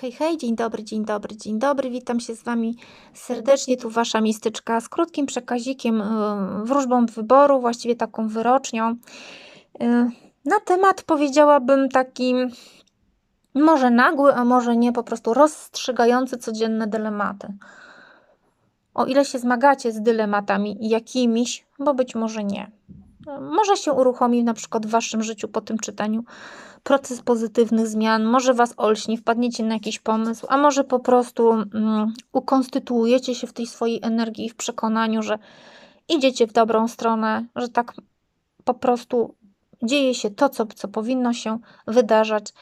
Hej, hej, dzień dobry, dzień dobry, dzień dobry. Witam się z Wami serdecznie. Tu Wasza mistyczka z krótkim przekazikiem, yy, wróżbą wyboru, właściwie taką wyrocznią. Yy, Na temat powiedziałabym taki może nagły, a może nie, po prostu rozstrzygający codzienne dylematy. O ile się zmagacie z dylematami jakimiś, bo być może nie. Może się uruchomi na przykład w Waszym życiu po tym czytaniu proces pozytywnych zmian, może Was olśni, wpadniecie na jakiś pomysł, a może po prostu mm, ukonstytuujecie się w tej swojej energii i w przekonaniu, że idziecie w dobrą stronę, że tak po prostu dzieje się to, co, co powinno się wydarzać.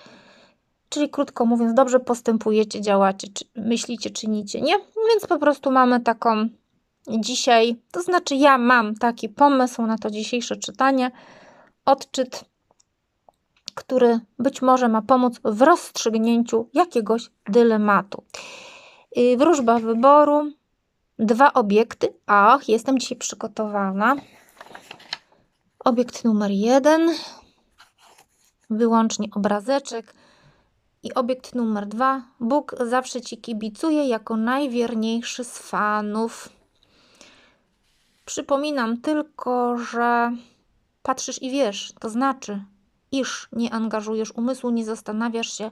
Czyli krótko mówiąc, dobrze postępujecie, działacie, czy, myślicie, czynicie, nie? Więc po prostu mamy taką dzisiaj, to znaczy ja mam taki pomysł na to dzisiejsze czytanie, odczyt, który być może ma pomóc w rozstrzygnięciu jakiegoś dylematu. Yy, Wróżba wyboru, dwa obiekty. Ach, jestem dzisiaj przygotowana. Obiekt numer jeden, wyłącznie obrazeczek. I obiekt numer dwa. Bóg zawsze ci kibicuje jako najwierniejszy z fanów. Przypominam tylko, że patrzysz i wiesz, to znaczy, iż nie angażujesz umysłu, nie zastanawiasz się,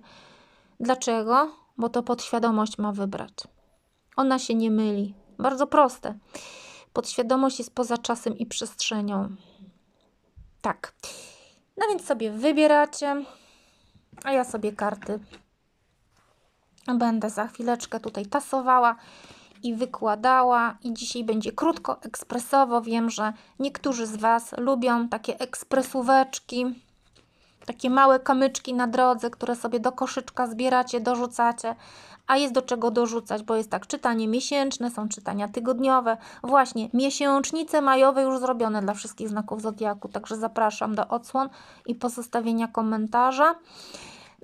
dlaczego, bo to podświadomość ma wybrać. Ona się nie myli. Bardzo proste. Podświadomość jest poza czasem i przestrzenią. Tak. No więc sobie wybieracie, a ja sobie karty będę za chwileczkę tutaj tasowała i wykładała. I dzisiaj będzie krótko, ekspresowo. Wiem, że niektórzy z Was lubią takie ekspresóweczki, takie małe kamyczki na drodze, które sobie do koszyczka zbieracie, dorzucacie. A jest do czego dorzucać, bo jest tak, czytanie miesięczne, są czytania tygodniowe. Właśnie, miesięcznice majowe już zrobione dla wszystkich znaków Zodiaku, także zapraszam do odsłon i pozostawienia komentarza.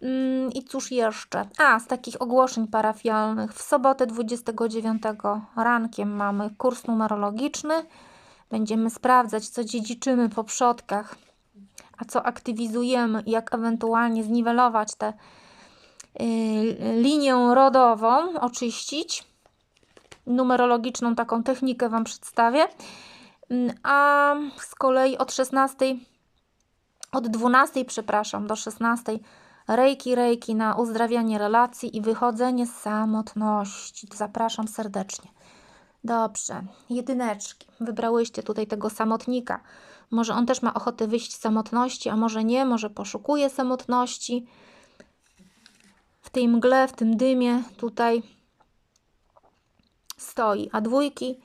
Mm, I cóż jeszcze? A, z takich ogłoszeń parafialnych. W sobotę 29 rankiem mamy kurs numerologiczny. Będziemy sprawdzać, co dziedziczymy po przodkach, a co aktywizujemy, jak ewentualnie zniwelować tę y, linię rodową, oczyścić. Numerologiczną taką technikę Wam przedstawię. Mm, A z kolei od 16, od 12, przepraszam, do 16 Rejki, rejki na uzdrawianie relacji i wychodzenie z samotności. Zapraszam serdecznie. Dobrze, jedyneczki. Wybrałyście tutaj tego samotnika. Może on też ma ochotę wyjść z samotności, a może nie, może poszukuje samotności. W tej mgle, w tym dymie tutaj stoi. A dwójki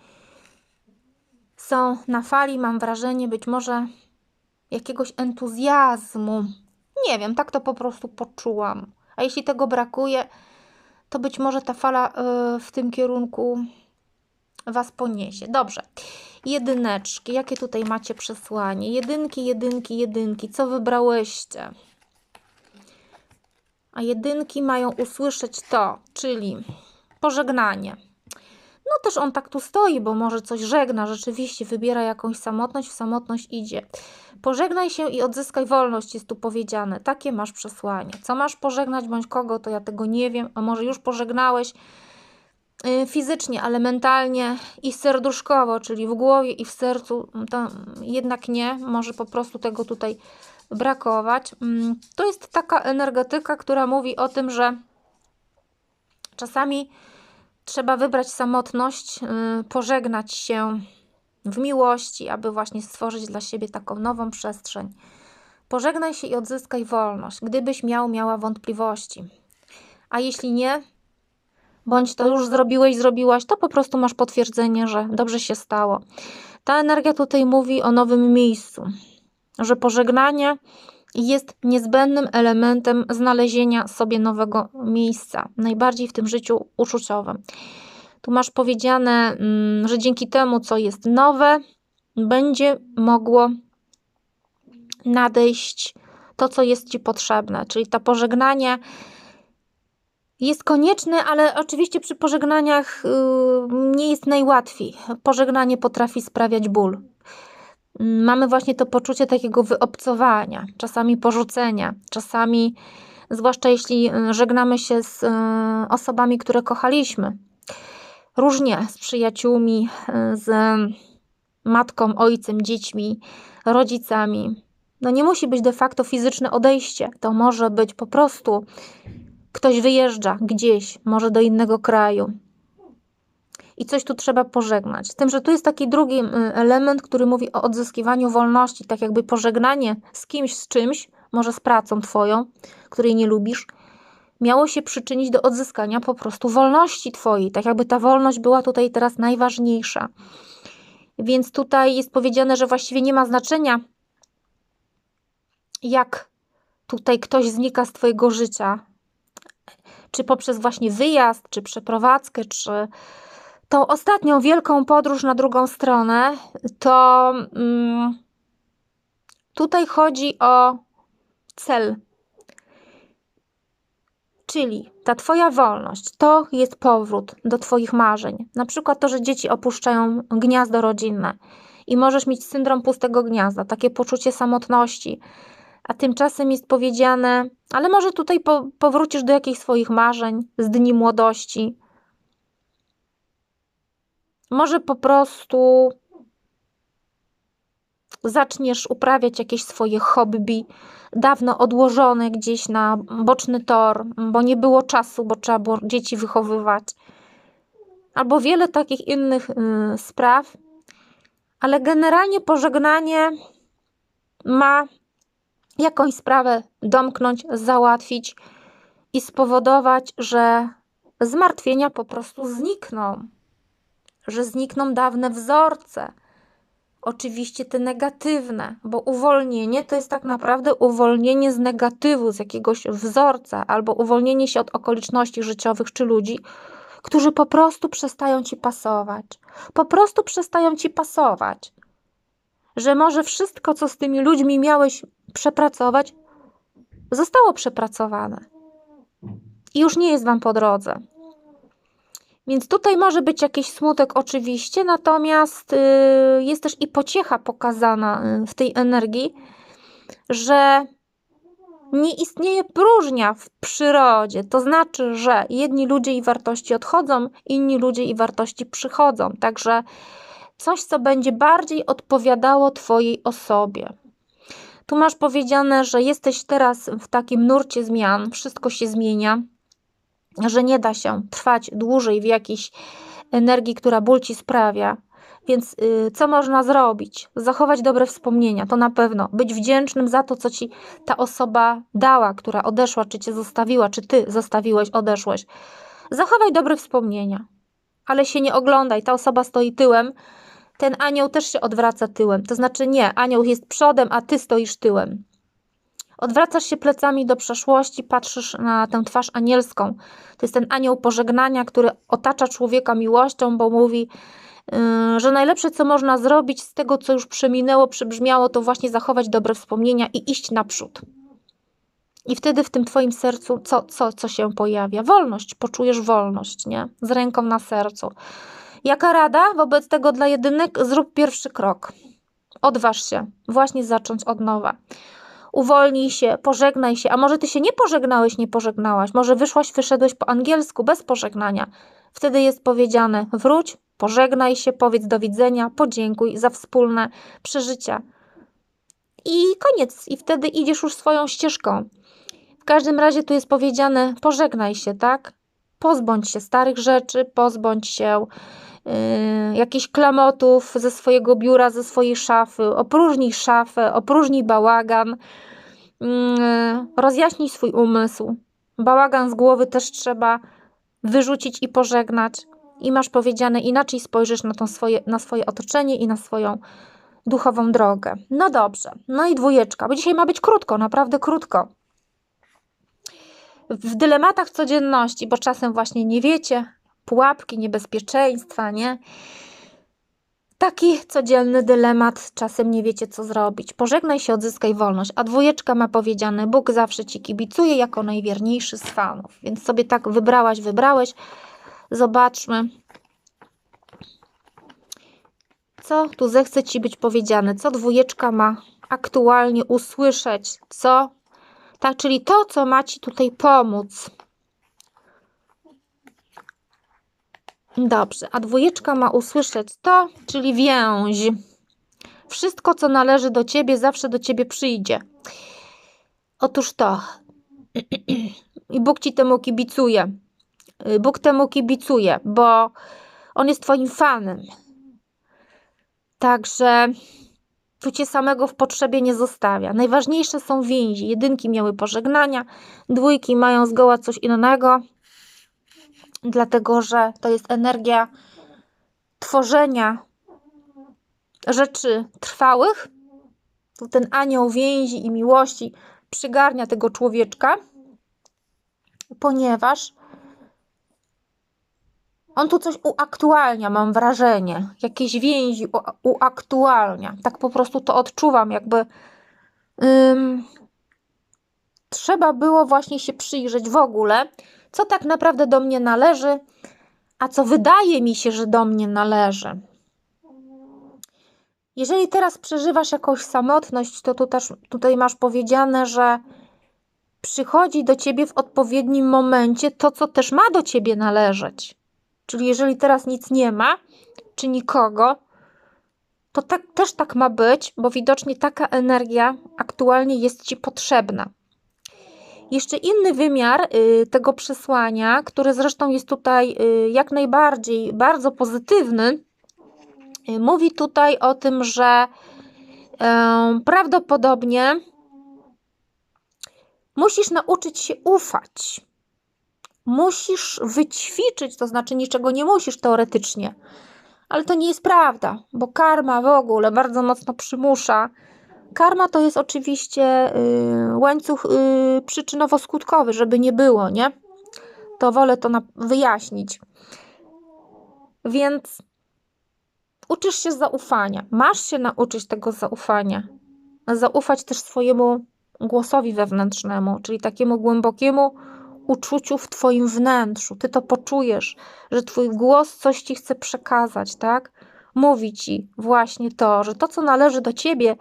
są na fali, mam wrażenie, być może jakiegoś entuzjazmu nie wiem, tak to po prostu poczułam. A jeśli tego brakuje, to być może ta fala y, w tym kierunku Was poniesie. Dobrze. Jedyneczki. Jakie tutaj macie przesłanie? Jedynki, jedynki, jedynki. Co wybrałyście? A jedynki mają usłyszeć to, czyli pożegnanie. No też on tak tu stoi, bo może coś żegna, rzeczywiście wybiera jakąś samotność, w samotność idzie. Pożegnaj się i odzyskaj wolność, jest tu powiedziane. Takie masz przesłanie. Co masz pożegnać bądź kogo, to ja tego nie wiem, a może już pożegnałeś yy, fizycznie, ale mentalnie i serduszkowo, czyli w głowie i w sercu, to jednak nie, może po prostu tego tutaj brakować. Yy, to jest taka energetyka, która mówi o tym, że czasami trzeba wybrać samotność, yy, pożegnać się w miłości, aby właśnie stworzyć dla siebie taką nową przestrzeń. Pożegnaj się i odzyskaj wolność, gdybyś miał, miała wątpliwości. A jeśli nie, bądź to już zrobiłeś, zrobiłaś, to po prostu masz potwierdzenie, że dobrze się stało. Ta energia tutaj mówi o nowym miejscu, że pożegnanie jest niezbędnym elementem znalezienia sobie nowego miejsca, najbardziej w tym życiu uczuciowym. Tu masz powiedziane, mm, że dzięki temu, co jest nowe, będzie mogło nadejść to, co jest Ci potrzebne. Czyli to pożegnanie jest konieczne, ale oczywiście przy pożegnaniach yy, nie jest najłatwiej. Pożegnanie potrafi sprawiać ból. Mamy właśnie to poczucie takiego wyobcowania, czasami porzucenia, czasami zwłaszcza jeśli y, żegnamy się z y, osobami, które kochaliśmy. Różnie z przyjaciółmi, y, z matką, ojcem, dziećmi, rodzicami. No nie musi być de facto fizyczne odejście. To może być po prostu ktoś wyjeżdża gdzieś, może do innego kraju. I coś tu trzeba pożegnać. Z tym, że tu jest taki drugi element, który mówi o odzyskiwaniu wolności, tak jakby pożegnanie z kimś, z czymś, może z pracą Twoją, której nie lubisz, miało się przyczynić do odzyskania po prostu wolności Twojej. Tak jakby ta wolność była tutaj teraz najważniejsza. Więc tutaj jest powiedziane, że właściwie nie ma znaczenia, jak tutaj ktoś znika z Twojego życia. Czy poprzez właśnie wyjazd, czy przeprowadzkę, czy tą ostatnią wielką podróż na drugą stronę, to mm, tutaj chodzi o cel. Czyli ta Twoja wolność to jest powrót do Twoich marzeń. Na przykład to, że dzieci opuszczają gniazdo rodzinne i możesz mieć syndrom pustego gniazda, takie poczucie samotności. A tymczasem jest powiedziane, ale może tutaj po, powrócisz do jakichś swoich marzeń z dni młodości. Może po prostu zaczniesz uprawiać jakieś swoje hobby, dawno odłożone gdzieś na boczny tor, bo nie było czasu, bo trzeba było dzieci wychowywać, albo wiele takich innych y, spraw, ale generalnie pożegnanie ma jakąś sprawę domknąć, załatwić i spowodować, że zmartwienia po prostu znikną, że znikną dawne wzorce oczywiście te negatywne, bo uwolnienie to jest tak naprawdę uwolnienie z negatywu, z jakiegoś wzorca, albo uwolnienie się od okoliczności życiowych czy ludzi, którzy po prostu przestają ci pasować. Po prostu przestają ci pasować. Że może wszystko, co z tymi ludźmi miałeś przepracować, zostało przepracowane. I już nie jest wam po drodze. Więc tutaj może być jakiś smutek, oczywiście, natomiast y, jest też i pociecha pokazana y, w tej energii, że nie istnieje próżnia w przyrodzie. To znaczy, że jedni ludzie i wartości odchodzą, inni ludzie i wartości przychodzą. Także coś, co będzie bardziej odpowiadało Twojej osobie. Tu masz powiedziane, że jesteś teraz w takim nurcie zmian, wszystko się zmienia że nie da się trwać dłużej w jakiejś energii, która ból ci sprawia. Więc yy, co można zrobić? Zachować dobre wspomnienia, to na pewno. Być wdzięcznym za to, co ci ta osoba dała, która odeszła, czy cię zostawiła, czy ty zostawiłeś, odeszłeś. Zachowaj dobre wspomnienia, ale się nie oglądaj. Ta osoba stoi tyłem, ten anioł też się odwraca tyłem. To znaczy nie, anioł jest przodem, a ty stoisz tyłem. Odwracasz się plecami do przeszłości, patrzysz na tę twarz anielską. To jest ten anioł pożegnania, który otacza człowieka miłością, bo mówi, yy, że najlepsze, co można zrobić z tego, co już przeminęło, przybrzmiało, to właśnie zachować dobre wspomnienia i iść naprzód. I wtedy w tym twoim sercu co, co, co się pojawia? Wolność, poczujesz wolność, nie? Z ręką na sercu. Jaka rada wobec tego dla jedynek? Zrób pierwszy krok. Odważ się właśnie zacząć od nowa uwolnij się, pożegnaj się, a może ty się nie pożegnałeś, nie pożegnałaś, może wyszłaś, wyszedłeś po angielsku bez pożegnania. Wtedy jest powiedziane: wróć, pożegnaj się, powiedz do widzenia, podziękuj za wspólne przeżycia. I koniec, i wtedy idziesz już swoją ścieżką. W każdym razie tu jest powiedziane: pożegnaj się, tak? Pozbądź się starych rzeczy, pozbądź się yy, jakichś klamotów ze swojego biura, ze swojej szafy, opróżnij szafę, opróżnij bałagan, yy, rozjaśnij swój umysł. Bałagan z głowy też trzeba wyrzucić i pożegnać. I masz powiedziane, inaczej spojrzysz na, tą swoje, na swoje otoczenie i na swoją duchową drogę. No dobrze. No i dwójeczka, bo dzisiaj ma być krótko, naprawdę krótko. W dylematach codzienności, bo czasem właśnie nie wiecie, pułapki, niebezpieczeństwa, nie? Taki codzienny dylemat, czasem nie wiecie co zrobić. Pożegnaj się, odzyskaj wolność. A dwójeczka ma powiedziane, Bóg zawsze ci kibicuje jako najwierniejszy z fanów. Więc sobie tak wybrałaś, wybrałeś. Zobaczmy, co tu zechce ci być powiedziane, co dwójeczka ma aktualnie usłyszeć, co Tak, czyli to, co ma ci tutaj pomóc. Dobrze, a dwójeczka ma usłyszeć to, czyli więź. Wszystko, co należy do ciebie, zawsze do ciebie przyjdzie. Otóż to. I Bóg ci temu kibicuje. Bóg temu kibicuje, bo on jest twoim fanem. Także tu cię samego w potrzebie nie zostawia. Najważniejsze są więzi. Jedynki miały pożegnania, dwójki mają zgoła coś innego, dlatego że to jest energia tworzenia rzeczy trwałych. Tu ten anioł więzi i miłości przygarnia tego człowieczka, ponieważ on tu coś uaktualnia, mam wrażenie. Jakieś więzi uaktualnia. Tak po prostu to odczuwam, jakby ym, trzeba było właśnie się przyjrzeć w ogóle, co tak naprawdę do mnie należy, a co wydaje mi się, że do mnie należy. Jeżeli teraz przeżywasz jakąś samotność, to tu też, tutaj masz powiedziane, że przychodzi do ciebie w odpowiednim momencie to, co też ma do ciebie należeć. Czyli jeżeli teraz nic nie ma, czy nikogo, to tak, też tak ma być, bo widocznie taka energia aktualnie jest ci potrzebna. Jeszcze inny wymiar y, tego przesłania, który zresztą jest tutaj y, jak najbardziej bardzo pozytywny, y, mówi tutaj o tym, że prawdopodobnie musisz nauczyć się ufać musisz wyćwiczyć, to znaczy niczego nie musisz teoretycznie. Ale to nie jest prawda, bo karma w ogóle bardzo mocno przymusza. Karma to jest oczywiście y, łańcuch y, przyczynowo-skutkowy, żeby nie było, nie? To wolę to wyjaśnić. Więc uczysz się zaufania. Masz się nauczyć tego zaufania. Zaufać też swojemu głosowi wewnętrznemu, czyli takiemu głębokiemu uczuciu w Twoim wnętrzu. Ty to poczujesz, że Twój głos coś Ci chce przekazać, tak? Mówi Ci właśnie to, że to, co należy do Ciebie,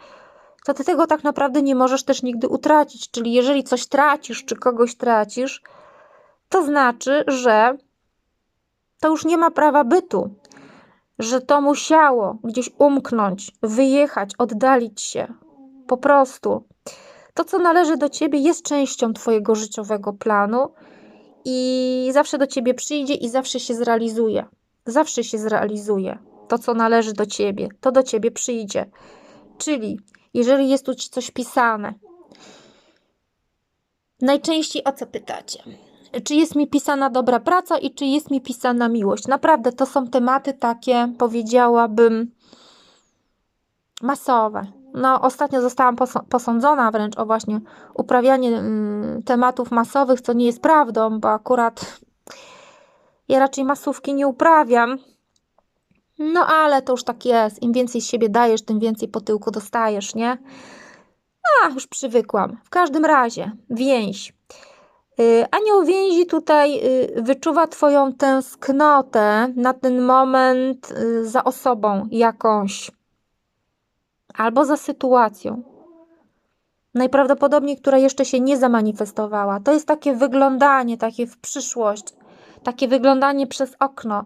to Ty tego tak naprawdę nie możesz też nigdy utracić. Czyli jeżeli coś tracisz, czy kogoś tracisz, to znaczy, że to już nie ma prawa bytu, że to musiało gdzieś umknąć, wyjechać, oddalić się. Po prostu. To, co należy do ciebie, jest częścią twojego życiowego planu i zawsze do ciebie przyjdzie i zawsze się zrealizuje. Zawsze się zrealizuje. To, co należy do ciebie, to do ciebie przyjdzie. Czyli, jeżeli jest tu coś pisane, najczęściej o co pytacie? Czy jest mi pisana dobra praca i czy jest mi pisana miłość? Naprawdę to są tematy takie, powiedziałabym, masowe no, ostatnio zostałam posądzona wręcz o właśnie uprawianie mm, tematów masowych, co nie jest prawdą, bo akurat ja raczej masówki nie uprawiam. No ale to już tak jest. Im więcej z siebie dajesz, tym więcej po tyłku dostajesz, nie? A, już przywykłam. W każdym razie, więź. Yy, anioł więzi tutaj yy, wyczuwa Twoją tęsknotę na ten moment yy, za osobą jakąś albo za sytuacją, najprawdopodobniej, która jeszcze się nie zamanifestowała. To jest takie wyglądanie, takie w przyszłość, takie wyglądanie przez okno.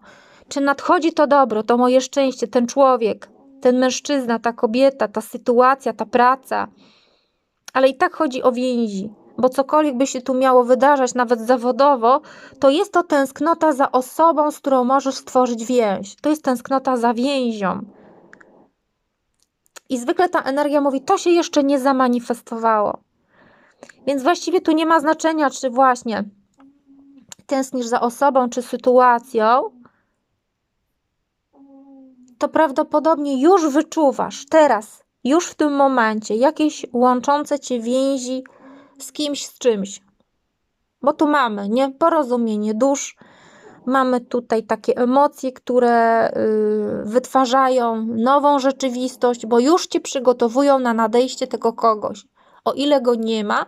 Czy nadchodzi to dobro, to moje szczęście, ten człowiek, ten mężczyzna, ta kobieta, ta sytuacja, ta praca. Ale i tak chodzi o więzi, bo cokolwiek by się tu miało wydarzać, nawet zawodowo, to jest to tęsknota za osobą, z którą możesz stworzyć więź. To jest tęsknota za więzią. I zwykle ta energia mówi, to się jeszcze nie zamanifestowało. Więc właściwie tu nie ma znaczenia, czy właśnie tęsknisz za osobą, czy sytuacją, to prawdopodobnie już wyczuwasz teraz, już w tym momencie, jakieś łączące cię więzi z kimś, z czymś. Bo tu mamy, nie? Porozumienie dusz, Mamy tutaj takie emocje, które y, wytwarzają nową rzeczywistość, bo już cię przygotowują na nadejście tego kogoś. O ile go nie ma,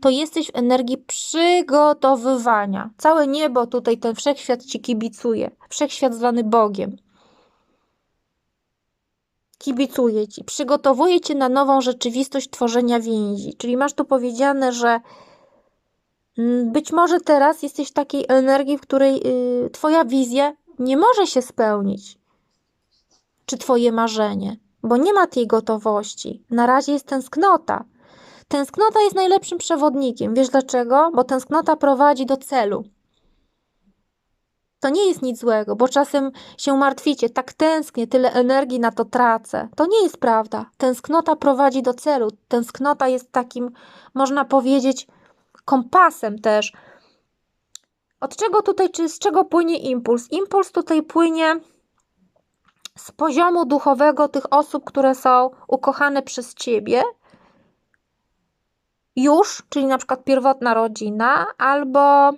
to jesteś w energii przygotowywania. Całe niebo tutaj, ten wszechświat ci kibicuje. Wszechświat zwany Bogiem. Kibicuje ci, przygotowuje cię na nową rzeczywistość tworzenia więzi. Czyli masz tu powiedziane, że mm, być może teraz jesteś w takiej energii, w której y, twoja wizja nie może się spełnić. Czy twoje marzenie, bo nie ma tej gotowości. Na razie jest tęsknota. Tęsknota jest najlepszym przewodnikiem. Wiesz dlaczego? Bo tęsknota prowadzi do celu. To nie jest nic złego, bo czasem się martwicie, tak tęsknię, tyle energii na to tracę. To nie jest prawda. Tęsknota prowadzi do celu. Tęsknota jest takim, można powiedzieć, kompasem też. Od czego tutaj, czy z czego płynie impuls? Impuls tutaj płynie z poziomu duchowego tych osób, które są ukochane przez ciebie, już, czyli na przykład pierwotna rodzina, albo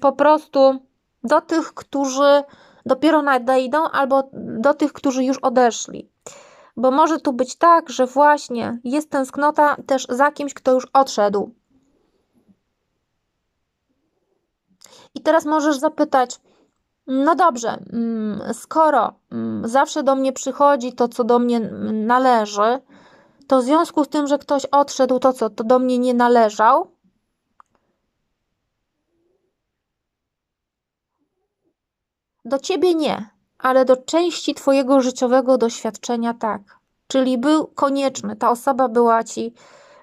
po prostu do tych, którzy dopiero nadejdą, albo do tych, którzy już odeszli. Bo może tu być tak, że właśnie jest tęsknota też za kimś, kto już odszedł. I teraz możesz zapytać, no dobrze, mm, skoro mm, zawsze do mnie przychodzi to, co do mnie należy, to w związku z tym, że ktoś odszedł, to co, to do mnie nie należał? Do ciebie nie, ale do części twojego życiowego doświadczenia tak. Czyli był konieczny, ta osoba była ci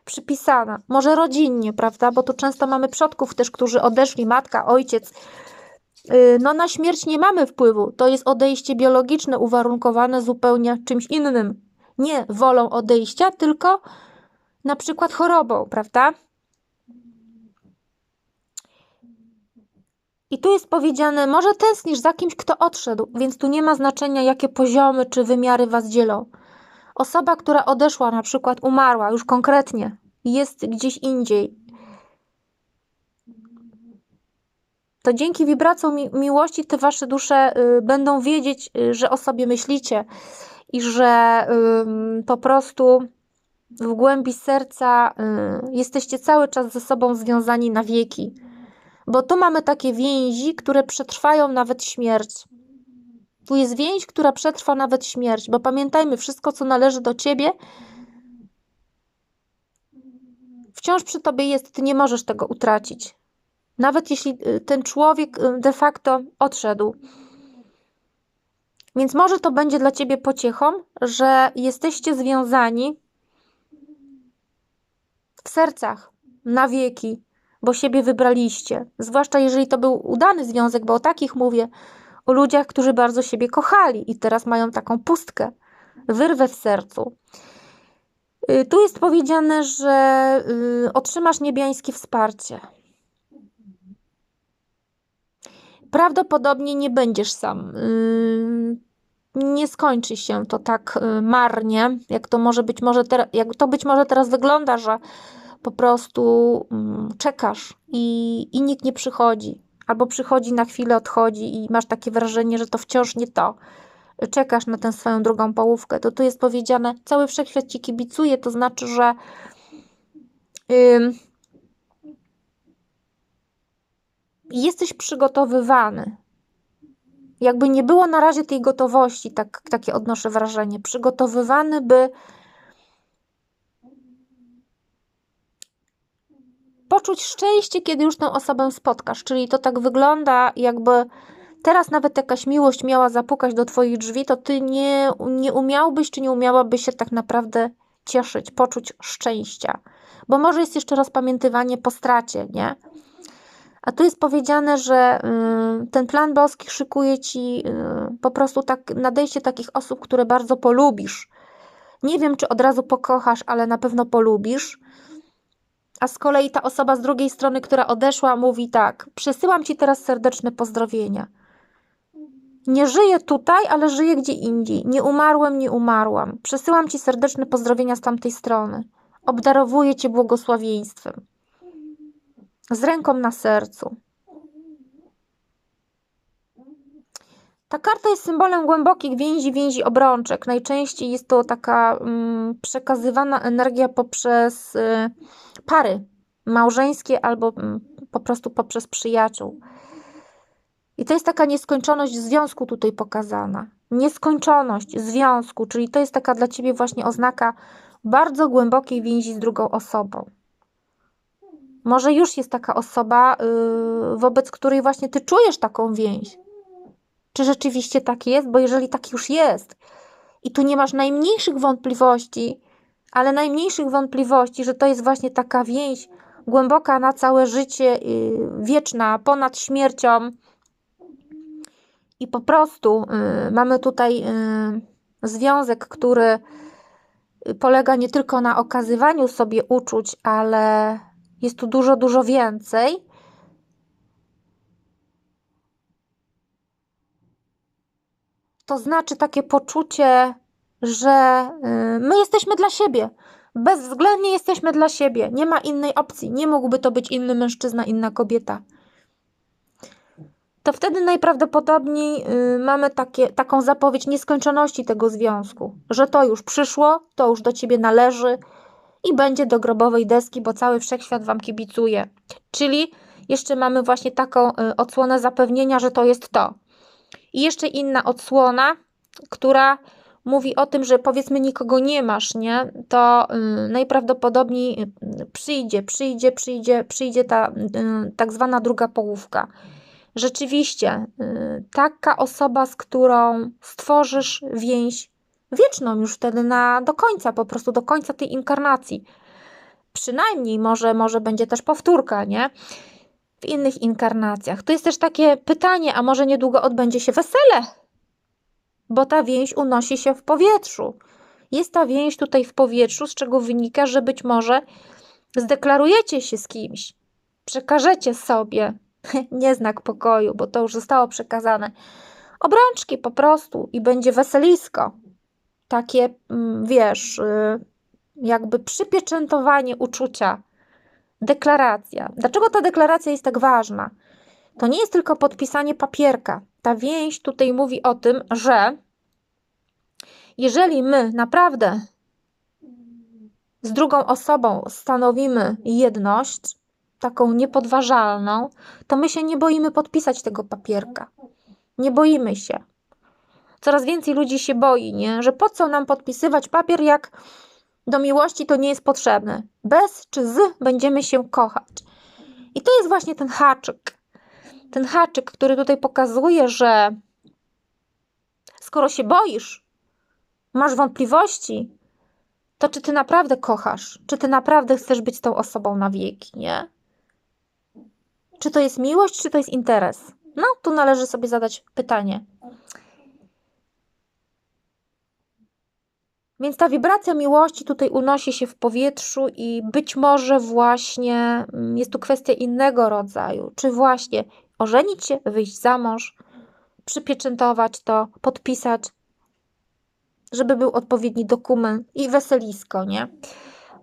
przypisana. Może rodzinnie, prawda? Bo tu często mamy przodków też, którzy odeszli, matka, ojciec. Y, no na śmierć nie mamy wpływu. To jest odejście biologiczne, uwarunkowane zupełnie czymś innym. Nie wolą odejścia, tylko na przykład chorobą, prawda? I tu jest powiedziane, może tęsknisz za kimś, kto odszedł, więc tu nie ma znaczenia, jakie poziomy czy wymiary was dzielą. Osoba, która odeszła, na przykład umarła już konkretnie, jest gdzieś indziej. To dzięki wibracjom mi miłości te wasze dusze y, będą wiedzieć, y, że o sobie myślicie i że y, po prostu w głębi serca y, jesteście cały czas ze sobą związani na wieki bo tu mamy takie więzi, które przetrwają nawet śmierć. Tu jest więź, która przetrwa nawet śmierć, bo pamiętajmy, wszystko, co należy do ciebie, wciąż przy tobie jest, ty nie możesz tego utracić. Nawet jeśli y, ten człowiek y, de facto odszedł. Więc może to będzie dla ciebie pociechą, że jesteście związani w sercach na wieki, bo siebie wybraliście. Zwłaszcza jeżeli to był udany związek, bo o takich mówię, o ludziach, którzy bardzo siebie kochali i teraz mają taką pustkę, wyrwę w sercu. Y, tu jest powiedziane, że y, otrzymasz niebiańskie wsparcie. Prawdopodobnie nie będziesz sam. Y, nie skończy się to tak marnie, jak to może być może jak to być może teraz wygląda, że po prostu mm, czekasz i, i nikt nie przychodzi. Albo przychodzi na chwilę, odchodzi i masz takie wrażenie, że to wciąż nie to. Czekasz na tę swoją drugą połówkę. To tu jest powiedziane, cały wszechświat ci kibicuje, to znaczy, że yy, jesteś przygotowywany. Jakby nie było na razie tej gotowości, tak, takie odnoszę wrażenie. Przygotowywany, by poczuć szczęście, kiedy już tę osobę spotkasz. Czyli to tak wygląda, jakby teraz nawet jakaś miłość miała zapukać do Twoich drzwi, to Ty nie, nie umiałbyś czy nie umiałabyś się tak naprawdę cieszyć, poczuć szczęścia. Bo może jest jeszcze rozpamiętywanie po stracie, nie? A tu jest powiedziane, że y, ten plan boski szykuje ci y, po prostu tak nadejście takich osób, które bardzo polubisz. Nie wiem, czy od razu pokochasz, ale na pewno polubisz. A z kolei ta osoba z drugiej strony, która odeszła, mówi tak: Przesyłam ci teraz serdeczne pozdrowienia. Nie żyję tutaj, ale żyję gdzie indziej. Nie umarłem, nie umarłam. Przesyłam ci serdeczne pozdrowienia z tamtej strony. Obdarowuję cię błogosławieństwem. Z ręką na sercu. Ta karta jest symbolem głębokich więzi, więzi obrączek. Najczęściej jest to taka mm, przekazywana energia poprzez y, pary małżeńskie albo mm, po prostu poprzez przyjaciół. I to jest taka nieskończoność związku tutaj pokazana. nieskończoność związku, czyli to jest taka dla ciebie właśnie oznaka bardzo głębokiej więzi z drugą osobą. Może już jest taka osoba, yy, wobec której właśnie ty czujesz taką więź. Czy rzeczywiście tak jest? Bo jeżeli tak już jest i tu nie masz najmniejszych wątpliwości, ale najmniejszych wątpliwości, że to jest właśnie taka więź głęboka na całe życie, wieczna, ponad śmiercią, i po prostu yy, mamy tutaj yy, związek, który polega nie tylko na okazywaniu sobie uczuć, ale jest tu dużo, dużo więcej. To znaczy takie poczucie, że y, my jesteśmy dla siebie. Bezwzględnie jesteśmy dla siebie. Nie ma innej opcji. Nie mógłby to być inny mężczyzna, inna kobieta. To wtedy najprawdopodobniej y, mamy takie, taką zapowiedź nieskończoności tego związku, że to już przyszło, to już do ciebie należy, i będzie do grobowej deski, bo cały wszechświat Wam kibicuje. Czyli jeszcze mamy właśnie taką y, odsłonę zapewnienia, że to jest to. I jeszcze inna odsłona, która mówi o tym, że powiedzmy nikogo nie masz, nie? To y, najprawdopodobniej y, przyjdzie, przyjdzie, przyjdzie, przyjdzie ta tak zwana druga połówka. Rzeczywiście, taka osoba, z którą stworzysz więź wieczną już wtedy na, do końca, po prostu do końca tej inkarnacji. Przynajmniej może, może będzie też powtórka, nie? W innych inkarnacjach. To jest też takie pytanie, a może niedługo odbędzie się wesele? Bo ta więź unosi się w powietrzu. Jest ta więź tutaj w powietrzu, z czego wynika, że być może zdeklarujecie się z kimś, przekażecie sobie nie znak pokoju, bo to już zostało przekazane, obrączki po prostu i będzie weselisko takie, mm, wiesz, y, jakby przypieczętowanie uczucia, deklaracja. Dlaczego ta deklaracja jest tak ważna? To nie jest tylko podpisanie papierka. Ta więź tutaj mówi o tym, że jeżeli my naprawdę z drugą osobą stanowimy jedność, taką niepodważalną, to my się nie boimy podpisać tego papierka. Nie boimy się. Coraz więcej ludzi się boi, nie? że po co nam podpisywać papier, jak do miłości to nie jest potrzebne. Bez czy z będziemy się kochać. I to jest właśnie ten haczyk. Ten haczyk, który tutaj pokazuje, że skoro się boisz, masz wątpliwości, to czy ty naprawdę kochasz? Czy ty naprawdę chcesz być tą osobą na wieki, nie? Czy to jest miłość, czy to jest interes? No, tu należy sobie zadać pytanie. Więc ta wibracja miłości tutaj unosi się w powietrzu i być może właśnie mm, jest tu kwestia innego rodzaju. Czy właśnie ożenić się, wyjść za mąż, przypieczętować to, podpisać, żeby był odpowiedni dokument i weselisko, nie?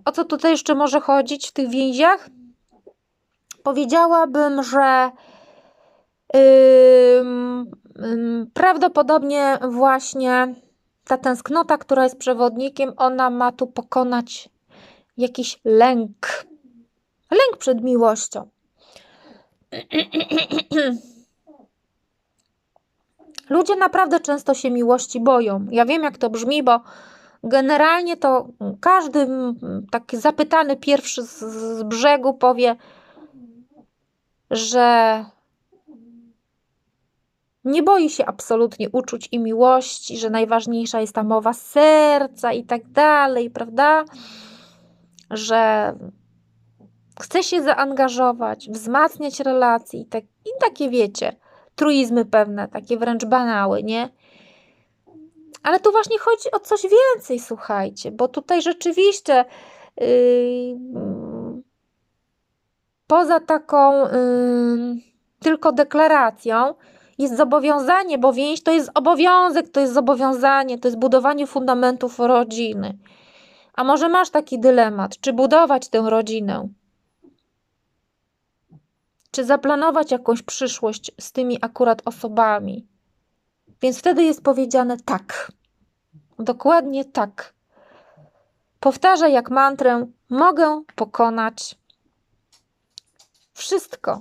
O co tutaj jeszcze może chodzić w tych więziach? Powiedziałabym, że yy, yy, prawdopodobnie właśnie ta tęsknota, która jest przewodnikiem, ona ma tu pokonać jakiś lęk. Lęk przed miłością. Ludzie naprawdę często się miłości boją. Ja wiem, jak to brzmi, bo generalnie to każdy taki zapytany pierwszy z, z brzegu powie, że nie boi się absolutnie uczuć i miłości, że najważniejsza jest ta mowa serca i tak dalej, prawda? Że chce się zaangażować, wzmacniać relacje i, tak, i takie wiecie, truizmy pewne, takie wręcz banały, nie? Ale tu właśnie chodzi o coś więcej, słuchajcie, bo tutaj rzeczywiście yy, poza taką yy, tylko deklaracją, jest zobowiązanie, bo więź to jest obowiązek, to jest zobowiązanie, to jest budowanie fundamentów rodziny. A może masz taki dylemat, czy budować tę rodzinę? Czy zaplanować jakąś przyszłość z tymi akurat osobami? Więc wtedy jest powiedziane tak. Dokładnie tak. Powtarzaj jak mantrę: Mogę pokonać wszystko.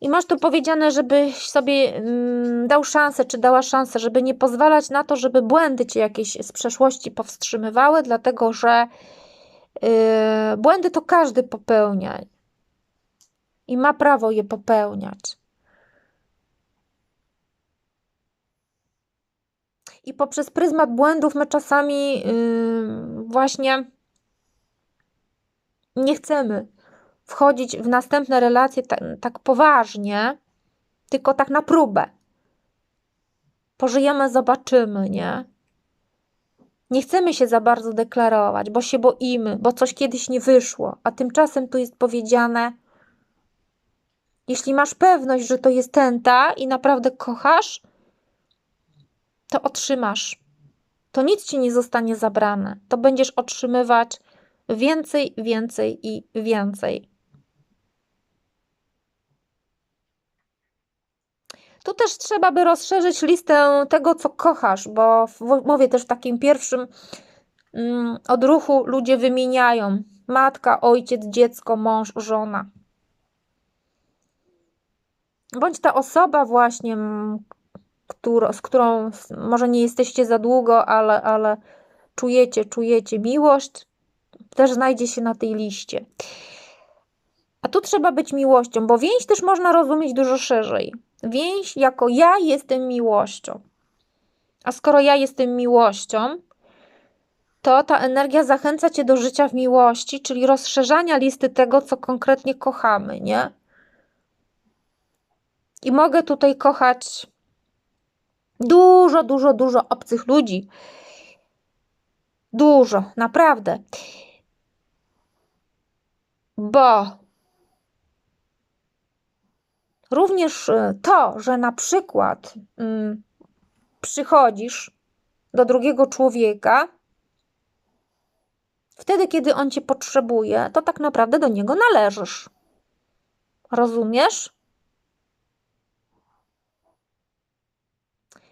I masz tu powiedziane, żebyś sobie mm, dał szansę, czy dała szansę, żeby nie pozwalać na to, żeby błędy cię jakieś z przeszłości powstrzymywały, dlatego że yy, błędy to każdy popełnia i ma prawo je popełniać. I poprzez pryzmat błędów my czasami yy, właśnie nie chcemy wchodzić w następne relacje tak, tak poważnie, tylko tak na próbę. Pożyjemy, zobaczymy, nie? Nie chcemy się za bardzo deklarować, bo się boimy, bo coś kiedyś nie wyszło, a tymczasem tu jest powiedziane: jeśli masz pewność, że to jest ten ta i naprawdę kochasz, to otrzymasz. To nic ci nie zostanie zabrane. To będziesz otrzymywać więcej, więcej i więcej. Tu też trzeba by rozszerzyć listę tego, co kochasz, bo w też w takim pierwszym mm, odruchu ludzie wymieniają matka, ojciec, dziecko, mąż, żona. Bądź ta osoba właśnie, z którą może nie jesteście za długo, ale, ale czujecie, czujecie miłość, też znajdzie się na tej liście. A tu trzeba być miłością, bo więź też można rozumieć dużo szerzej. Więź jako ja jestem miłością. A skoro ja jestem miłością, to ta energia zachęca cię do życia w miłości, czyli rozszerzania listy tego, co konkretnie kochamy, nie? I mogę tutaj kochać dużo, dużo, dużo obcych ludzi. Dużo, naprawdę. Bo również y, to, że na przykład mm, przychodzisz do drugiego człowieka, wtedy, kiedy on cię potrzebuje, to tak naprawdę do niego należysz. Rozumiesz?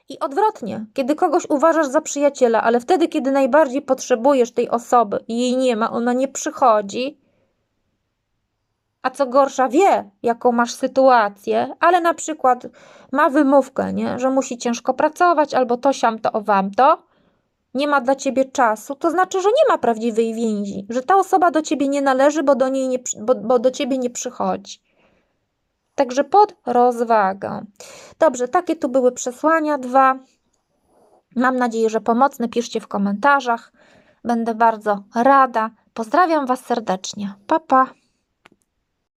I odwrotnie, kiedy kogoś uważasz za przyjaciela, ale wtedy, kiedy najbardziej potrzebujesz tej osoby i jej nie ma, ona nie przychodzi, a co gorsza wie, jaką masz sytuację, ale na przykład ma wymówkę, nie? że musi ciężko pracować, albo to siam to, o wam to, nie ma dla ciebie czasu, to znaczy, że nie ma prawdziwej więzi, że ta osoba do ciebie nie należy, bo do, niej nie, bo, bo do ciebie nie przychodzi. Także pod rozwagę. Dobrze, takie tu były przesłania dwa. Mam nadzieję, że pomocne. Piszcie w komentarzach. Będę bardzo rada. Pozdrawiam Was serdecznie. Pa, pa.